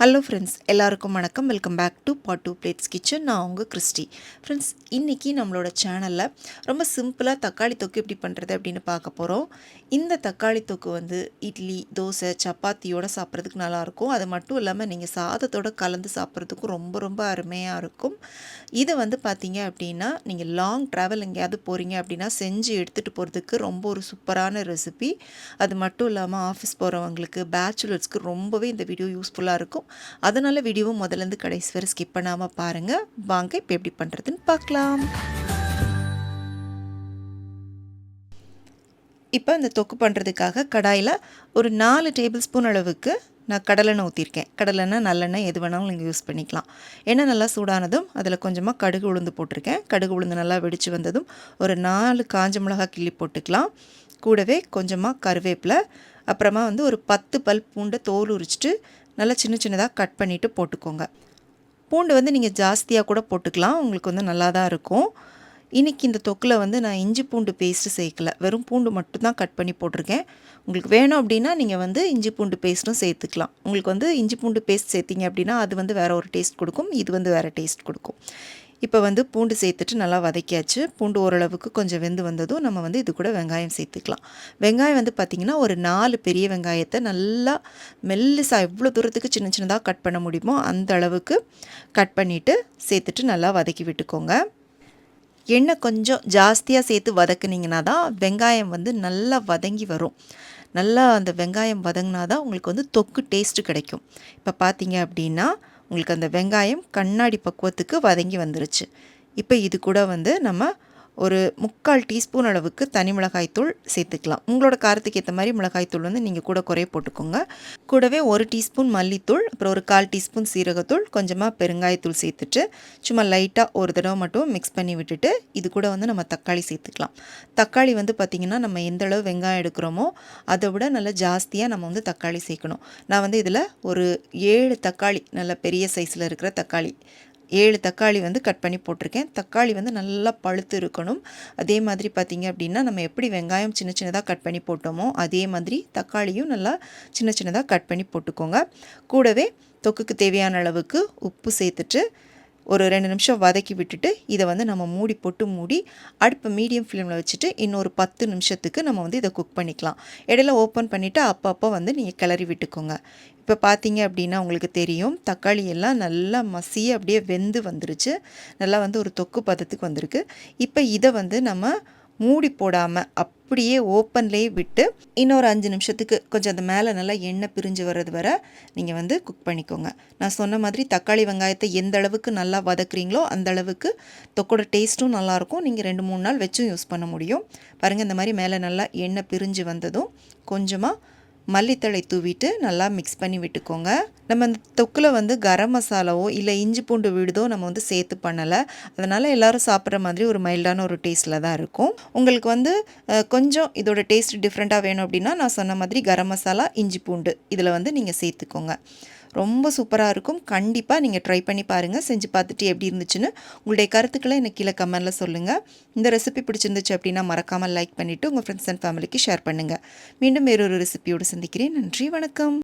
Hello friends எல்லாருக்கும் வணக்கம். Welcome back to pot to plates kitchen நான் உங்கள் கிறிஸ்டி. ஃப்ரெண்ட்ஸ் இன்றைக்கி நம்மளோட சேனலில் ரொம்ப சிம்பிளாக தக்காளி தொக்கு எப்படி பண்ணுறது அப்படின்னு பார்க்க போகிறோம் இந்த தக்காளி தொக்கு வந்து இட்லி தோசை சப்பாத்தியோடு சாப்பிட்றதுக்கு நல்லாயிருக்கும். அது மட்டும் இல்லாமல் நீங்கள் சாதத்தோடு கலந்து சாப்பிட்றதுக்கும் ரொம்ப ரொம்ப அருமையாக இருக்கும். இதை வந்து பார்த்தீங்க அப்படின்னா நீங்கள் லாங் ட்ராவல் எங்கேயாவது போகிறீங்க அப்படின்னா செஞ்சு எடுத்துகிட்டு போகிறதுக்கு ரொம்ப ஒரு சூப்பரான ரெசிபி அது மட்டும் இல்லாமல் ஆஃபீஸ் போகிறவங்களுக்கு பேச்சுலர்ஸ்க்கு ரொம்பவே இந்த வீடியோ யூஸ்ஃபுல்லாக இருக்கும். அதனால் வீடியோவும் முதலேருந்து கடைசி வரை ஸ்கிப் பண்ணாமல் பாருங்கள் வாங்க இப்போ எப்படி பண்ணுறதுன்னு பார்க்கலாம். இப்போ இந்த தொக்கு பண்ணுறதுக்காக கடாயில் ஒரு நாலு டேபிள் ஸ்பூன் அளவுக்கு நான் கடலெண்ணெய் ஊற்றிருக்கேன் கடலெண்ணெய் நல்லெண்ணெய் எது வேணாலும் நீங்கள் யூஸ் பண்ணிக்கலாம். எண்ணெய் நல்லா சூடானதும் அதில் கொஞ்சமாக கடுகு உளுந்து போட்டிருக்கேன். கடுகு உளுந்து நல்லா வெடித்து வந்ததும் ஒரு நாலு காஞ்ச மிளகா கிள்ளி போட்டுக்கலாம். கூடவே கொஞ்சமாக கருவேப்பிலை அப்புறமா வந்து ஒரு பத்து பல் பூண்டை தோல் உரிச்சிட்டு நல்லா சின்ன சின்னதாக கட் பண்ணிவிட்டு போட்டுக்கோங்க. பூண்டு வந்து நீங்கள் ஜாஸ்தியாக கூட போட்டுக்கலாம். உங்களுக்கு வந்து நல்லா தான் இருக்கும். இன்றைக்கி இந்த தொக்கில் வந்து நான் இஞ்சி பூண்டு பேஸ்ட்டு சேர்க்கல. வெறும் பூண்டு மட்டும்தான் கட் பண்ணி போட்டிருக்கேன். உங்களுக்கு வேணும் அப்படின்னா நீங்கள் வந்து இஞ்சி பூண்டு பேஸ்ட்டும் சேர்த்துக்கலாம். உங்களுக்கு வந்து இஞ்சி பூண்டு பேஸ்ட் சேர்த்திங்க அப்படின்னா அது வந்து வேறு ஒரு டேஸ்ட் கொடுக்கும். இது வந்து வேறு டேஸ்ட் கொடுக்கும். இப்போ வந்து பூண்டு சேர்த்துட்டு நல்லா வதக்கியாச்சு. பூண்டு ஓரளவுக்கு கொஞ்சம் வெந்து வந்ததும் நம்ம வந்து இது கூட வெங்காயம் சேர்த்துக்கலாம். வெங்காயம் வந்து பார்த்திங்கன்னா ஒரு நாலு பெரிய வெங்காயத்தை நல்லா மெல்லிசாக எவ்வளோ தூரத்துக்கு சின்ன சின்னதாக கட் பண்ண முடியுமோ அந்த அளவுக்கு கட் பண்ணிவிட்டு சேர்த்துட்டு நல்லா வதக்கி விட்டுக்கோங்க. எண்ணெய் கொஞ்சம் ஜாஸ்தியாக சேர்த்து வதக்குனிங்கன்னா தான் வெங்காயம் வந்து நல்லா வதங்கி வரும். நல்லா அந்த வெங்காயம் வதங்கினா தான் உங்களுக்கு வந்து தொக்கு டேஸ்ட்டு கிடைக்கும். இப்போ பார்த்தீங்க அப்படின்னா உங்களுக்கு அந்த வெங்காயம் கண்ணாடி பக்குவத்துக்கு வதங்கி வந்துருச்சு. இப்போ இது கூட வந்து நம்ம ஒரு முக்கால் டீஸ்பூன் அளவுக்கு தனி மிளகாய்த்தூள் சேர்த்துக்கலாம். உங்களோட காரத்துக்கு ஏற்ற மாதிரி மிளகாய்த்தூள் வந்து நீங்கள் கூட குறைய போட்டுக்கோங்க. கூடவே ஒரு டீஸ்பூன் மல்லித்தூள் அப்புறம் ஒரு கால் டீஸ்பூன் சீரகத்தூள் கொஞ்சமாக பெருங்காயத்தூள் சேர்த்துட்டு சும்மா லைட்டாக ஒரு தடவை மட்டும் மிக்ஸ் பண்ணி விட்டுட்டு இது கூட வந்து நம்ம தக்காளி சேர்த்துக்கலாம். தக்காளி வந்து பார்த்திங்கன்னா நம்ம எந்த அளவு வெங்காயம் எடுக்கிறோமோ அதை விட நல்லா ஜாஸ்தியாக நம்ம வந்து தக்காளி சேர்க்கணும். நான் வந்து இதில் ஒரு ஏழு தக்காளி நல்ல பெரிய சைஸில் இருக்கிற தக்காளி ஏழு தக்காளி வந்து கட் பண்ணி போட்டிருக்கேன். தக்காளி வந்து நல்லா பழுத்து இருக்கணும். அதே மாதிரி பார்த்திங்க அப்படின்னா நம்ம எப்படி வெங்காயம் சின்ன சின்னதாக கட் பண்ணி போட்டோமோ அதே மாதிரி தக்காளியும் நல்லா சின்ன சின்னதாக கட் பண்ணி போட்டுக்கோங்க. கூடவே தொக்குக்கு தேவையான அளவுக்கு உப்பு சேர்த்துட்டு ஒரு ரெண்டு நிமிஷம் வதக்கி விட்டுட்டு இதை வந்து நம்ம மூடி போட்டு மூடி அடுப்பை மீடியம் ஃப்ளேமில் வச்சுட்டு இன்னொரு பத்து நிமிஷத்துக்கு நம்ம வந்து இதை குக் பண்ணிக்கலாம். இடையில ஓப்பன் பண்ணிவிட்டு அப்பப்போ வந்து நீங்கள் கிளறி விட்டுக்கோங்க. இப்போ பார்த்தீங்க அப்படின்னா உங்களுக்கு தெரியும் தக்காளி எல்லாம் நல்லா மசிய அப்படியே வெந்து வந்துருச்சு. நல்லா வந்து ஒரு தொக்கு பதத்துக்கு வந்திருக்கு. இப்போ இதை வந்து நம்ம மூடி போடாமல் அப்படியே ஓப்பன்லேயே விட்டு இன்னொரு அஞ்சு நிமிஷத்துக்கு கொஞ்சம் அந்த மேலே நல்லா எண்ணெய் பிரிஞ்சு வர்றது வர நீங்கள் வந்து குக் பண்ணிக்கோங்க. நான் சொன்ன மாதிரி தக்காளி வெங்காயத்தை எந்த அளவுக்கு நல்லா வதக்குறீங்களோ அந்த அளவுக்கு தொக்கோட டேஸ்ட்டும் நல்லாயிருக்கும் நீங்கள் ரெண்டு மூணு நாள் வச்சும் யூஸ் பண்ண முடியும். பாருங்கள் இந்த மாதிரி மேலே நல்லா எண்ணெய் பிரிஞ்சு வந்ததும் கொஞ்சமாக மல்லித்தழை தூவிட்டு நல்லா மிக்ஸ் பண்ணி விட்டுக்கோங்க. நம்ம இந்த தொக்கில் வந்து கரம் மசாலாவோ இல்லை இஞ்சி பூண்டு விடுதோ நம்ம வந்து சேர்த்து பண்ணலை. அதனால் எல்லோரும் சாப்பிட்ற மாதிரி ஒரு மைல்டான ஒரு டேஸ்ட்டில் தான் இருக்கும். உங்களுக்கு வந்து கொஞ்சம் இதோட டேஸ்ட் டிஃப்ரெண்ட்டாக வேணும் அப்படின்னா நான் சொன்ன மாதிரி கரம் மசாலா இஞ்சி பூண்டு இதில் வந்து நீங்கள் சேர்த்துக்கோங்க. ரொம்ப சூப்பராக இருக்கும். கண்டிப்பாக நீங்கள் ட்ரை பண்ணி பாருங்கள் செஞ்சு பார்த்துட்டு எப்படி இருந்துச்சுன்னு உங்களுடைய கருத்துக்களை எனக்கு கீழே கமெண்டில் சொல்லுங்கள் இந்த ரெசிபி பிடிச்சிருந்துச்சு அப்படின்னா மறக்காமல் லைக் பண்ணிவிட்டு உங்கள் ஃப்ரெண்ட்ஸ் அண்ட் ஃபேமிலிக்கு ஷேர் பண்ணுங்கள் மீண்டும் வேறொரு ரெசிபியோடு சந்திக்கிறேன். நன்றி வணக்கம்.